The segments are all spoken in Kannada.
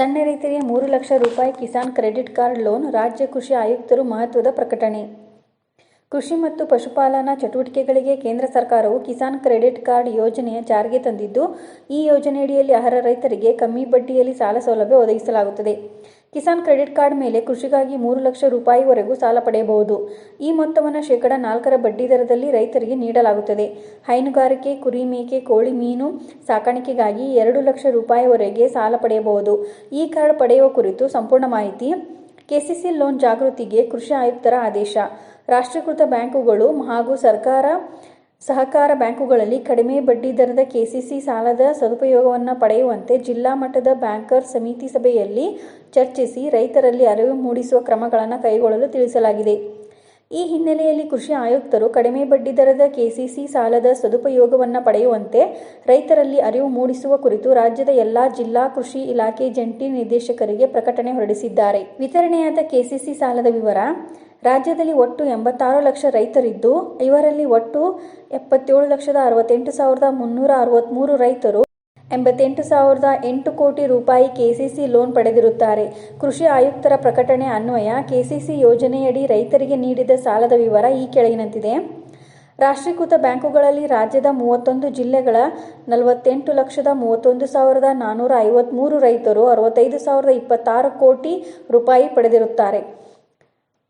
ಸಣ್ಣ ರೈತರಿಗೆ ಮೂರು ಲಕ್ಷ ರೂಪಾಯಿ ಕಿಸಾನ್ ಕ್ರೆಡಿಟ್ ಕಾರ್ಡ್ ಲೋನ್ ರಾಜ್ಯ ಕೃಷಿ ಆಯುಕ್ತರು ಮಹತ್ವದ ಪ್ರಕಟಣೆ. ಕೃಷಿ ಮತ್ತು ಪಶುಪಾಲನಾ ಚಟುವಟಿಕೆಗಳಿಗೆ ಕೇಂದ್ರ ಸರ್ಕಾರವು ಕಿಸಾನ್ ಕ್ರೆಡಿಟ್ ಕಾರ್ಡ್ ಯೋಜನೆಯ ಜಾರಿಗೆ ತಂದಿದ್ದು, ಈ ಯೋಜನೆಯಡಿಯಲ್ಲಿ ಅರ್ಹ ರೈತರಿಗೆ ಕಮ್ಮಿ ಬಡ್ಡಿಯಲ್ಲಿ ಸಾಲ ಸೌಲಭ್ಯ ಒದಗಿಸಲಾಗುತ್ತದೆ. ಕಿಸಾನ್ ಕ್ರೆಡಿಟ್ ಕಾರ್ಡ್ ಮೇಲೆ ಕೃಷಿಗಾಗಿ ಮೂರು ಲಕ್ಷ ರೂಪಾಯಿವರೆಗೂ ಸಾಲ ಪಡೆಯಬಹುದು. ಈ ಮೊತ್ತವನ್ನು ಶೇಕಡ ನಾಲ್ಕರ ಬಡ್ಡಿ ದರದಲ್ಲಿ ರೈತರಿಗೆ ನೀಡಲಾಗುತ್ತದೆ. ಹೈನುಗಾರಿಕೆ, ಕುರಿ ಮೇಕೆ, ಕೋಳಿ ಮೀನು ಸಾಕಾಣಿಕೆಗಾಗಿ ಎರಡು ಲಕ್ಷ ರೂಪಾಯಿವರೆಗೆ ಸಾಲ ಪಡೆಯಬಹುದು. ಈ ಕಾರ್ಡ್ ಪಡೆಯುವ ಕುರಿತು ಸಂಪೂರ್ಣ ಮಾಹಿತಿ ಕೆಸಿಸಿ ಲೋನ್ ಜಾಗೃತಿಗೆ ಕೃಷಿ ಆಯುಕ್ತರ ಆದೇಶ. ರಾಷ್ಟ್ರೀಕೃತ ಬ್ಯಾಂಕುಗಳು ಹಾಗೂ ಸರ್ಕಾರ ಸಹಕಾರ ಬ್ಯಾಂಕುಗಳಲ್ಲಿ ಕಡಿಮೆ ಬಡ್ಡಿ ದರದ ಕೆಸಿಸಿ ಸಾಲದ ಸದುಪಯೋಗವನ್ನು ಪಡೆಯುವಂತೆ ಜಿಲ್ಲಾ ಮಟ್ಟದ ಬ್ಯಾಂಕರ್ ಸಮಿತಿ ಸಭೆಯಲ್ಲಿ ಚರ್ಚಿಸಿ ರೈತರಲ್ಲಿ ಅರಿವು ಮೂಡಿಸುವ ಕ್ರಮಗಳನ್ನು ಕೈಗೊಳ್ಳಲು ತಿಳಿಸಲಾಗಿದೆ. ಈ ಹಿನ್ನೆಲೆಯಲ್ಲಿ ಕೃಷಿ ಆಯುಕ್ತರು ಕಡಿಮೆ ಬಡ್ಡಿದರದ ಕೆಸಿಸಿ ಸಾಲದ ಸದುಪಯೋಗವನ್ನು ಪಡೆಯುವಂತೆ ರೈತರಲ್ಲಿ ಅರಿವು ಮೂಡಿಸುವ ಕುರಿತು ರಾಜ್ಯದ ಎಲ್ಲಾ ಜಿಲ್ಲಾ ಕೃಷಿ ಇಲಾಖೆ ಜಂಟಿ ನಿರ್ದೇಶಕರಿಗೆ ಪ್ರಕಟಣೆ ಹೊರಡಿಸಿದ್ದಾರೆ. ವಿತರಣೆಯಾದ ಕೆಸಿಸಿ ಸಾಲದ ವಿವರ, ರಾಜ್ಯದಲ್ಲಿ ಒಟ್ಟು ಎಂಬತ್ತಾರು ಲಕ್ಷ ರೈತರಿದ್ದು, ಇವರಲ್ಲಿ ಒಟ್ಟು ಎಪ್ಪತ್ತೇಳು ಲಕ್ಷದ ಅರವತ್ತೆಂಟು ಸಾವಿರದ ಮುನ್ನೂರ ಅರವತ್ತ್ಮೂರು ರೈತರು ಎಂಬತ್ತೆಂಟು ಸಾವಿರದ ಎಂಟು ಕೋಟಿ ರೂಪಾಯಿ ಕೆಸಿಸಿ ಲೋನ್ ಪಡೆದಿರುತ್ತಾರೆ. ಕೃಷಿ ಆಯುಕ್ತರ ಪ್ರಕಟಣೆ ಅನ್ವಯ, ಕೆಸಿಸಿ ಯೋಜನೆಯಡಿ ರೈತರಿಗೆ ನೀಡಿದ ಸಾಲದ ವಿವರ ಈ ಕೆಳಗಿನಂತಿದೆ. ರಾಷ್ಟ್ರೀಕೃತ ಬ್ಯಾಂಕುಗಳಲ್ಲಿ ರಾಜ್ಯದ ಮೂವತ್ತೊಂದು ಜಿಲ್ಲೆಗಳ ನಲವತ್ತೆಂಟು ಲಕ್ಷದ ಮೂವತ್ತೊಂದು ಸಾವಿರದ ನಾನ್ನೂರ ಐವತ್ತ್ಮೂರು ರೈತರು ಅರವತ್ತೈದು ಸಾವಿರದ ಇಪ್ಪತ್ತಾರು ಕೋಟಿ ರೂಪಾಯಿ ಪಡೆದಿರುತ್ತಾರೆ.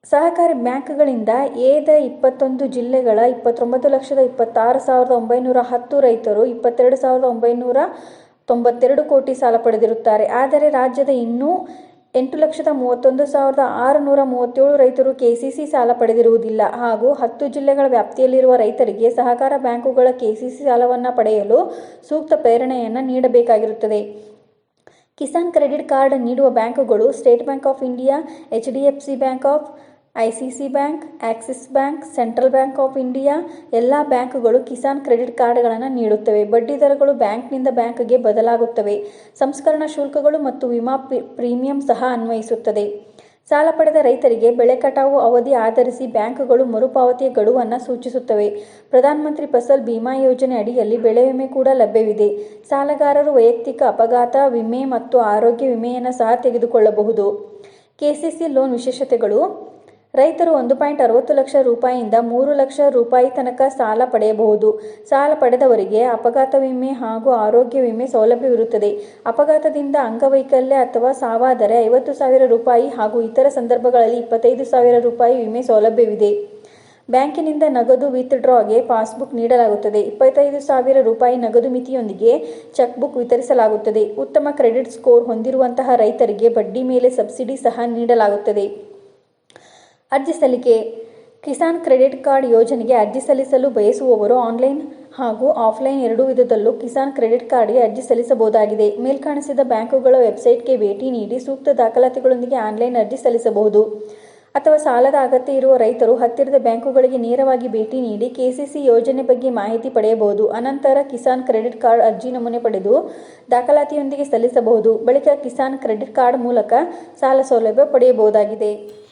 ಸಹಕಾರಿ ಬ್ಯಾಂಕ್ಗಳಿಂದ ಏದ ಇಪ್ಪತ್ತೊಂದು ಜಿಲ್ಲೆಗಳ ಇಪ್ಪತ್ತೊಂಬತ್ತು ಲಕ್ಷದ ಇಪ್ಪತ್ತಾರು ಸಾವಿರದ ಒಂಬೈನೂರ ಹತ್ತು ರೈತರು ಇಪ್ಪತ್ತೆರಡು ಸಾವಿರದ ಒಂಬೈನೂರ ತೊಂಬತ್ತೆರಡು ಕೋಟಿ ಸಾಲ ಪಡೆದಿರುತ್ತಾರೆ. ಆದರೆ ರಾಜ್ಯದ ಇನ್ನೂ ಎಂಟು ಲಕ್ಷದ ಮೂವತ್ತೊಂದು ಸಾವಿರದ ಆರುನೂರ ಮೂವತ್ತೇಳು ರೈತರು ಕೆಸಿಸಿ ಸಾಲ ಪಡೆದಿರುವುದಿಲ್ಲ. ಹಾಗೂ ಹತ್ತು ಜಿಲ್ಲೆಗಳ ವ್ಯಾಪ್ತಿಯಲ್ಲಿರುವ ರೈತರಿಗೆ ಸಹಕಾರ ಬ್ಯಾಂಕುಗಳ ಕೆಸಿಸಿ ಸಾಲವನ್ನು ಪಡೆಯಲು ಸೂಕ್ತ ಪ್ರೇರಣೆಯನ್ನು ನೀಡಬೇಕಾಗಿರುತ್ತದೆ. ಕಿಸಾನ್ ಕ್ರೆಡಿಟ್ ಕಾರ್ಡ್ ನೀಡುವ ಬ್ಯಾಂಕುಗಳು State Bank of India, H D F C Bank of ICC Bank, Axis Bank, Central Bank of India ಎಲ್ಲ ಬ್ಯಾಂಕುಗಳು ಕಿಸಾನ್ ಕ್ರೆಡಿಟ್ ಕಾರ್ಡ್ಗಳನ್ನು ನೀಡುತ್ತವೆ. ಬಡ್ಡಿ ದರಗಳು ಬ್ಯಾಂಕ್ನಿಂದ ಬ್ಯಾಂಕ್ಗೆ ಬದಲಾಗುತ್ತವೆ. ಸಂಸ್ಕರಣಾ ಶುಲ್ಕಗಳು ಮತ್ತು ವಿಮಾ ಪ್ರೀಮಿಯಂ ಸಹ ಅನ್ವಯಿಸುತ್ತದೆ. ಸಾಲ ಪಡೆದ ರೈತರಿಗೆ ಬೆಳೆ ಕಟಾವು ಅವಧಿ ಆಧರಿಸಿ ಬ್ಯಾಂಕುಗಳು ಮರುಪಾವತಿಯ ಗಡುವನ್ನು ಸೂಚಿಸುತ್ತವೆ. ಪ್ರಧಾನಮಂತ್ರಿ ಫಸಲ್ ಬಿಮಾ ಯೋಜನೆ ಅಡಿಯಲ್ಲಿ ಬೆಳೆ ವಿಮೆ ಕೂಡ ಲಭ್ಯವಿದೆ. ಸಾಲಗಾರರು ವೈಯಕ್ತಿಕ ಅಪಘಾತ, ವಿಮೆ ಮತ್ತು ಆರೋಗ್ಯ ವಿಮೆಯನ್ನು ಸಹ ತೆಗೆದುಕೊಳ್ಳಬಹುದು. ಕೆಸಿಸಿ ಲೋನ್ ವಿಶೇಷತೆಗಳು ರೈತರು ಒಂದು ಪಾಯಿಂಟ್ ಅರವತ್ತು ಲಕ್ಷ ರೂಪಾಯಿಯಿಂದ ಮೂರು ಲಕ್ಷ ರೂಪಾಯಿ ತನಕ ಸಾಲ ಪಡೆಯಬಹುದು. ಸಾಲ ಪಡೆದವರಿಗೆ ಅಪಘಾತ ವಿಮೆ ಹಾಗೂ ಆರೋಗ್ಯ ವಿಮೆ ಸೌಲಭ್ಯವಿರುತ್ತದೆ. ಅಪಘಾತದಿಂದ ಅಂಗವೈಕಲ್ಯ ಅಥವಾ ಸಾವಾದರೆ ಐವತ್ತು ಸಾವಿರ ರೂಪಾಯಿ ಹಾಗೂ ಇತರ ಸಂದರ್ಭಗಳಲ್ಲಿ ಇಪ್ಪತ್ತೈದು ಸಾವಿರ ರೂಪಾಯಿ ವಿಮೆ ಸೌಲಭ್ಯವಿದೆ. ಬ್ಯಾಂಕಿನಿಂದ ನಗದು ವಿತ್ಡ್ರಾಗೆ ಪಾಸ್ಬುಕ್ ನೀಡಲಾಗುತ್ತದೆ. ಇಪ್ಪತ್ತೈದು ಸಾವಿರ ರೂಪಾಯಿ ನಗದು ಮಿತಿಯೊಂದಿಗೆ ಚೆಕ್ಬುಕ್ ವಿತರಿಸಲಾಗುತ್ತದೆ. ಉತ್ತಮ ಕ್ರೆಡಿಟ್ ಸ್ಕೋರ್ ಹೊಂದಿರುವಂತಹ ರೈತರಿಗೆ ಬಡ್ಡಿ ಮೇಲೆ ಸಬ್ಸಿಡಿ ಸಹ ನೀಡಲಾಗುತ್ತದೆ. ಅರ್ಜಿ ಸಲ್ಲಿಕೆ. ಕಿಸಾನ್ ಕ್ರೆಡಿಟ್ ಕಾರ್ಡ್ ಯೋಜನೆಗೆ ಅರ್ಜಿ ಸಲ್ಲಿಸಲು ಬಯಸುವವರು ಆನ್ಲೈನ್ ಹಾಗೂ ಆಫ್ಲೈನ್ ಎರಡೂ ವಿಧದಲ್ಲೂ ಕಿಸಾನ್ ಕ್ರೆಡಿಟ್ ಕಾರ್ಡ್ಗೆ ಅರ್ಜಿ ಸಲ್ಲಿಸಬಹುದಾಗಿದೆ. ಮೇಲ್ಕಾಣಿಸಿದ ಬ್ಯಾಂಕುಗಳ ವೆಬ್ಸೈಟ್ಗೆ ಭೇಟಿ ನೀಡಿ ಸೂಕ್ತ ದಾಖಲಾತಿಗಳೊಂದಿಗೆ ಆನ್ಲೈನ್ ಅರ್ಜಿ ಸಲ್ಲಿಸಬಹುದು. ಅಥವಾ ಸಾಲದ ಅಗತ್ಯ ಇರುವ ರೈತರು ಹತ್ತಿರದ ಬ್ಯಾಂಕುಗಳಿಗೆ ನೇರವಾಗಿ ಭೇಟಿ ನೀಡಿ ಕೆಸಿಸಿ ಯೋಜನೆ ಬಗ್ಗೆ ಮಾಹಿತಿ ಪಡೆಯಬಹುದು. ಅನಂತರ ಕಿಸಾನ್ ಕ್ರೆಡಿಟ್ ಕಾರ್ಡ್ ಅರ್ಜಿ ನಮೂನೆ ಪಡೆದು ದಾಖಲಾತಿಯೊಂದಿಗೆ ಸಲ್ಲಿಸಬಹುದು. ಬಳಿಕ ಕಿಸಾನ್ ಕ್ರೆಡಿಟ್ ಕಾರ್ಡ್ ಮೂಲಕ ಸಾಲ ಸೌಲಭ್ಯ ಪಡೆಯಬಹುದಾಗಿದೆ.